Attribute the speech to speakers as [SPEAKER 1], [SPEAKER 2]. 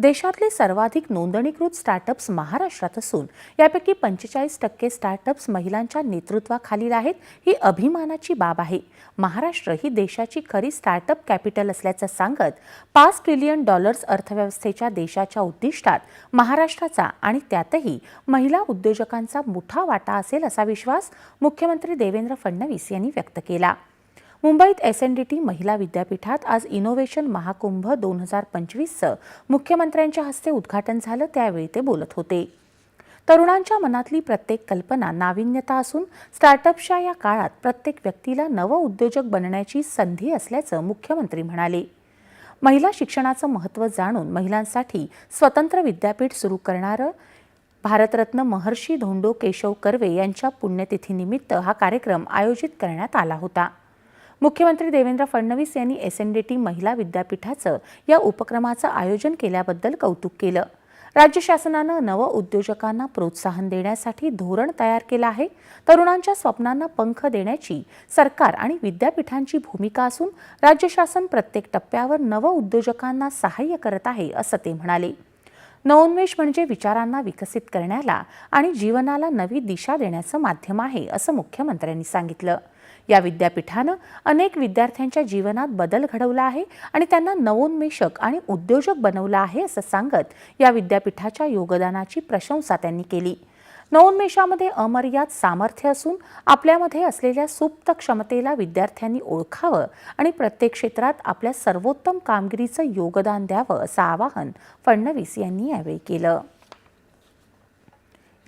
[SPEAKER 1] देशातले सर्वाधिक नोंदणीकृत स्टार्टअप्स महाराष्ट्रात असून यापैकी पंचेचाळीस टक्के स्टार्टअप्स महिलांच्या नेतृत्वाखालील आहेत ही अभिमानाची बाब आहे. महाराष्ट्र ही देशाची खरी स्टार्टअप कॅपिटल असल्याचं सांगत पाच ट्रिलियन डॉलर्स अर्थव्यवस्थेच्या देशाच्या उद्दिष्टात महाराष्ट्राचा आणि त्यातही महिला उद्योजकांचा मोठा वाटा असेल असा विश्वास मुख्यमंत्री देवेंद्र फडणवीस यांनी व्यक्त केला. मुंबईत एस एन डी टी महिला विद्यापीठात आज इनोव्हेशन महाकुंभ दोन हजार पंचवीसचं मुख्यमंत्र्यांच्या हस्ते उद्घाटन झालं त्यावेळी ते बोलत होते. तरुणांच्या मनातली प्रत्येक कल्पना नाविन्यता असून स्टार्टअपच्या या काळात प्रत्येक व्यक्तीला नव उद्योजक बनण्याची संधी असल्याचं मुख्यमंत्री म्हणाले. महिला शिक्षणाचं महत्त्व जाणून महिलांसाठी स्वतंत्र विद्यापीठ सुरू करणारं भारतरत्न महर्षी धोंडो केशव कर्वे यांच्या पुण्यतिथीनिमित्त हा कार्यक्रम आयोजित करण्यात आला होता. मुख्यमंत्री देवेंद्र फडणवीस यांनी एस एन डी टी महिला विद्यापीठाचं या उपक्रमाचं आयोजन केल्याबद्दल कौतुक केलं. राज्य शासनानं नव उद्योजकांना प्रोत्साहन देण्यासाठी धोरण तयार केलं आहे. तरुणांच्या स्वप्नांना पंख देण्याची सरकार आणि विद्यापीठांची भूमिका असून राज्य शासन प्रत्येक टप्प्यावर नव उद्योजकांना सहाय्य करत आहे असं ते म्हणाले. नवोन्मेष म्हणजे विचारांना विकसित करण्याला आणि जीवनाला नवी दिशा देण्याचं माध्यम आहे असं मुख्यमंत्र्यांनी सांगितलं. या विद्यापीठानं अनेक विद्यार्थ्यांच्या जीवनात बदल घडवला आहे आणि त्यांना नवोन्मेषक आणि उद्योजक बनवलं आहे असं सांगत या विद्यापीठाच्या योगदानाची प्रशंसा त्यांनी केली. नवोन्मेषामध्ये अमर्याद सामर्थ्य असून आपल्यामध्ये असलेल्या सुप्त क्षमतेला विद्यार्थ्यांनी ओळखावं आणि प्रत्येक क्षेत्रात आपल्या सर्वोत्तम कामगिरीचं योगदान द्यावं असं आवाहन फडणवीस यांनी यावेळी केलं.